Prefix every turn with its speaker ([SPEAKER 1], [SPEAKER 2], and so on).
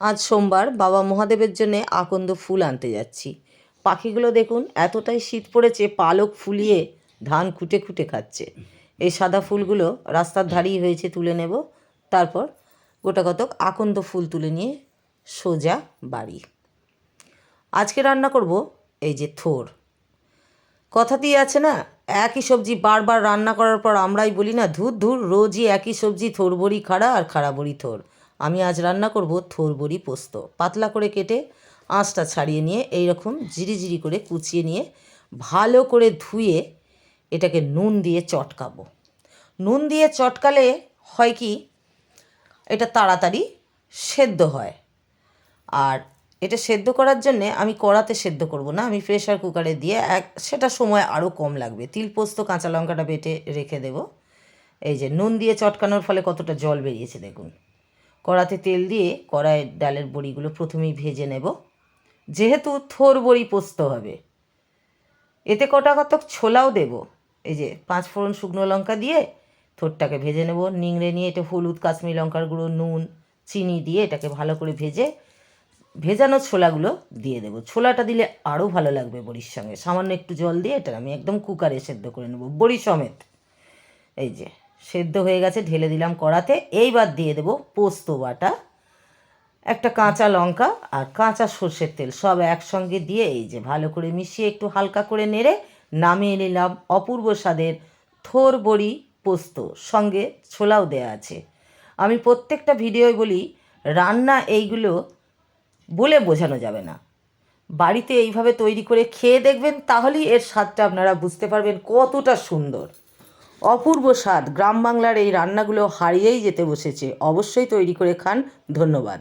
[SPEAKER 1] আজ সোমবার বাবা মহাদেবের জন্যে আকন্দ ফুল আনতে যাচ্ছি। পাখিগুলো দেখুন, এতটাই শীত পড়েছে, পালক ফুলিয়ে ধান খুঁটে খুঁটে খাচ্ছে। এই সাদা ফুলগুলো রাস্তার ধারেই হয়েছে, তুলে নেব। তারপর গোটা কতক আকন্দ ফুল তুলে নিয়ে সোজা বাড়ি। আজকে রান্না করব এই যে থোর। কথাতেই আছে না, একই সবজি বারবার রান্না করার পর আমরাই বলি না, ধুর ধুর, রোজই একই সবজি থোর বড়ি খাড়া আর খাড়া বড়ি থোর। আমি আজ রান্না করব থোর বড়ি পোস্ত। পাতলা করে কেটে আঁচটা ছাড়িয়ে নিয়ে এই রকম জিরি করে কুচিয়ে নিয়ে ভালো করে ধুয়ে এটাকে নুন দিয়ে চটকাবো। নুন দিয়ে চটকালে হয় কি? এটা তাড়াতাড়ি সেদ্ধ হয়। আর এটা সেদ্ধ করার জন্যে আমি কড়াতে সেদ্ধ করব না, আমি প্রেশার কুকারে দিয়ে এক, সেটা সময় আরও কম লাগবে। তিল পোস্ত, কাঁচা লঙ্কাটা বেটে রেখে দেব। এই যে নুন দিয়ে চটকানোর ফলে কতটা জল বেরিয়েছে দেখুন। কড়াতে তেল দিয়ে কড়াইয়ের ডালের বড়িগুলো প্রথমেই ভেজে নেব। যেহেতু থোর বড়ি পোস্ত হবে, এতে কটা কতক ছোলাও দেব। এই যে পাঁচ ফোড়ন শুকনো লঙ্কা দিয়ে থোরটাকে ভেজে নেব। নিংড়ে নিয়ে এটা হলুদ কাশ্মীরি লঙ্কার গুঁড়ো, নুন, চিনি দিয়ে এটাকে ভালো করে ভেজে ভেজানো ছোলাগুলো দিয়ে দেবো। ছোলাটা দিলে আরও ভালো লাগবে বড়ির সঙ্গে। সামান্য একটু জল দিয়ে এটা আমি একদম কুকারে সেদ্ধ করে নেব, বড়ি সমেত। এই যে সেদ্ধ হয়ে গেছে, ঢেলে দিলাম কড়াতে। এইবার দিয়ে দেবো পোস্ত বাটা, একটা কাঁচা লঙ্কা আর কাঁচা সর্ষের তেল, সব একসঙ্গে দিয়ে এই যে ভালো করে মিশিয়ে একটু হালকা করে নেড়ে নামিয়ে নিলাম অপূর্ব স্বাদের থোর বড়ি পোস্ত, সঙ্গে ছোলাও দেয়া আছে। আমি প্রত্যেকটা ভিডিওয় বলি, রান্না এইগুলো বলে বোঝানো যাবে না। বাড়িতে এইভাবে তৈরি করে খেয়ে দেখবেন, তাহলেই এর স্বাদটা আপনারা বুঝতে পারবেন কতটা সুন্দর। অপূর্ব স্বাদ। গ্রাম বাংলার এই রান্নাগুলো হারিয়েই যেতে বসেছে। অবশ্যই তৈরি করে খান। ধন্যবাদ।